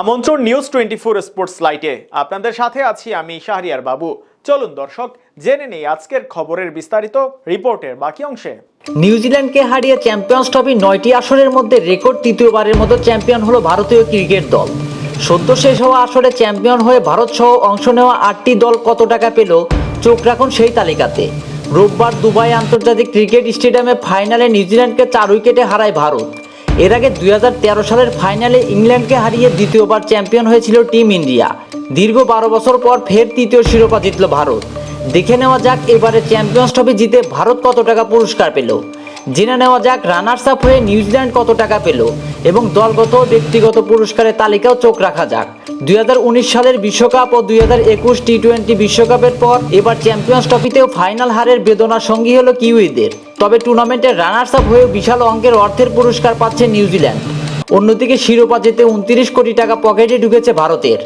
আমন্ত্রণ news twenty four sports লাইটে আপনাদের সাথে আছি আমি শাহরিয়ার বাবু। চলুন দর্শক, জেনে নেই আজকের খবরের বিস্তারিত রিপোর্টের বাকি অংশে। নিউজিল্যান্ডকে হারিয়ে চ্যাম্পিয়ন্স ট্রফি নয়টি আসরের মধ্যে রেকর্ড তৃতীয়বারের মতো চ্যাম্পিয়ন হলো ভারতীয় ক্রিকেট দল। সদ্য শেষ হওয়া আসরে চ্যাম্পিয়ন হয়ে ভারত সহ অংশ নেওয়া আটটি দল কত টাকা পেল, চোখ রাখুন সেই তালিকাতে। রোববার দুবাই আন্তর্জাতিক ক্রিকেট স্টেডিয়ামে ফাইনালে নিউজিল্যান্ডকে চার উইকেটে হারায় ভারত। এর আগে দুই হাজার তেরো সালের ফাইনালে ইংল্যান্ডকে হারিয়ে দ্বিতীয়বার চ্যাম্পিয়ন হয়েছিল টিম ইন্ডিয়া। দীর্ঘ বারো বছর পর ফের তৃতীয় শিরোপা জিতল ভারত। দেখে নেওয়া যাক এবারে চ্যাম্পিয়ন্স ট্রফি জিতে ভারত কত টাকা পুরস্কার পেল। জেনে নেওয়া যাক রানার্স আপ হয়ে নিউজিল্যান্ড কত টাকা পেল এবং দলগত ব্যক্তিগত পুরস্কারের তালিকাও চোখ রাখা যাক। দু হাজার উনিশ সালের বিশ্বকাপ ও দুই হাজার একুশ টি টোয়েন্টি বিশ্বকাপের পর এবার চ্যাম্পিয়ন্স ট্রফিতেও ফাইনাল হারের বেদনার সঙ্গী হলো কিউইদের। তবে টুর্নামেন্টের রানার্স আপ হয়েও বিশাল অঙ্কের অর্থের পুরস্কার পাচ্ছে নিউজিল্যান্ড অন্যদিকে শিরোপা জিতে উনত্রিশ কোটি টাকা পকেটে ঢুকেছে ভারতের।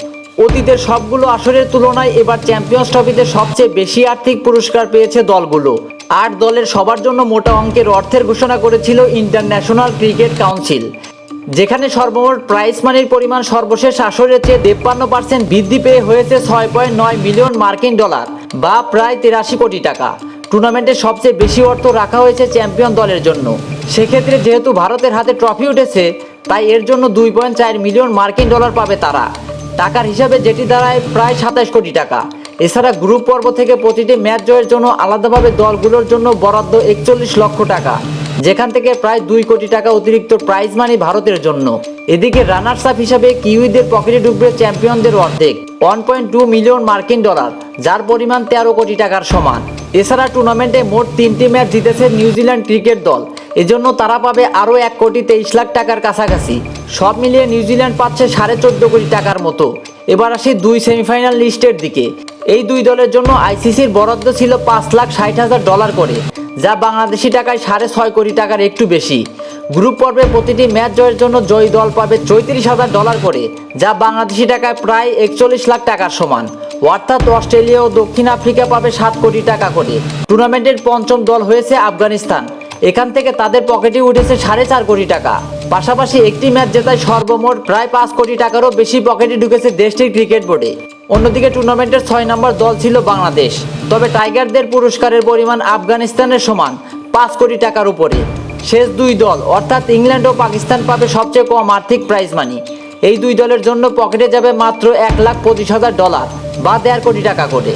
অতীতের সবগুলো আসরের তুলনায় এবার চ্যাম্পিয়ন্স ট্রফিতে সবচেয়ে বেশি আর্থিক পুরস্কার পেয়েছে দলগুলো। আট দলের সবার জন্য মোটা অঙ্কের অর্থের ঘোষণা করেছিল ইন্টারন্যাশনাল ক্রিকেট কাউন্সিল যেখানে সর্বমোট প্রাইজ মানির পরিমাণ সর্বশেষ আসরের চেয়ে তেপ্পান্ন পার্সেন্ট বৃদ্ধি পেয়ে হয়েছে ছয় পয়েন্ট নয় মিলিয়ন মার্কিন ডলার বা প্রায় তিরাশি কোটি টাকা। টুর্নামেন্টে সবচেয়ে বেশি অর্থ রাখা হয়েছে চ্যাম্পিয়ন দলের জন্য। সেক্ষেত্রে যেহেতু ভারতের হাতে ট্রফি উঠেছে, তাই এর জন্য দুই পয়েন্ট চার মিলিয়ন মার্কিন ডলার পাবে তারা। টাকার হিসাবে যেটি দাঁড়ায় প্রায় সাতাশ কোটি টাকা। এছাড়া গ্রুপ পর্ব থেকে প্রতিটি ম্যাচ জয়ের জন্য আলাদাভাবে দলগুলোর জন্য বরাদ্দ একচল্লিশ লক্ষ টাকা, যেখান থেকে প্রায় দুই কোটি টাকা অতিরিক্ত প্রাইজ মানি ভারতের জন্য। এদিকে রানার্স আপ হিসাবে কিউইদের পকেটে ঢুকবে চ্যাম্পিয়নদের অর্ধেক ওয়ান পয়েন্ট টু মিলিয়ন মার্কিন ডলার, যার পরিমাণ তেরো কোটি টাকার সমান। এছাড়া টুর্নামেন্টে মোট তিনটি ম্যাচ জিতেছে নিউজিল্যান্ড ক্রিকেট দল। এজন্য তারা পাবে আরও এক কোটি তেইশ লাখ টাকার কাছাকাছি। সব মিলিয়ে নিউজিল্যান্ড পাচ্ছে সাড়ে চোদ্দ কোটি টাকার মতো। এবার আসি দুই সেমিফাইনাল লিস্টের দিকে। এই দুই দলের জন্য আইসিসির বরাদ্দ ছিল পাঁচ লাখ ষাট হাজার ডলার করে, যা বাংলাদেশি টাকায় সাড়ে ছয় কোটি টাকার একটু বেশি। গ্রুপ পর্বে প্রতিটি ম্যাচ জয়ের জন্য জয়ী দল পাবে চৌত্রিশ হাজার ডলার করে, যা বাংলাদেশি টাকায় প্রায় একচল্লিশ লাখ টাকার সমান। অর্থাৎ অস্ট্রেলিয়া ও দক্ষিণ আফ্রিকা পাবে সাত কোটি টাকা করে। টুর্নামেন্টের পঞ্চম দল হয়েছে আফগানিস্তান। এখান থেকে তাদের পকেটে উঠেছে সাড়ে চার কোটি টাকা। পাশাপাশি একটি ম্যাচ জেতায় সর্বমোট প্রায় পাঁচ কোটি টাকারও বেশি পকেটে ঢুকেছে দেশটির ক্রিকেট বোর্ডে। অন্যদিকে টুর্নামেন্টের ছয় নম্বর দল ছিল বাংলাদেশ। তবে টাইগারদের পুরস্কারের পরিমাণ আফগানিস্তানের সমান পাঁচ কোটি টাকার উপরে। শেষ দুই দল, অর্থাৎ ইংল্যান্ড ও পাকিস্তান পাবে সবচেয়ে কম আর্থিক প্রাইজ মানি এই দুই দলের জন্য পকেটে যাবে মাত্র এক লাখ পঁচিশ হাজার ডলার বা দেড় কোটি টাকা করে।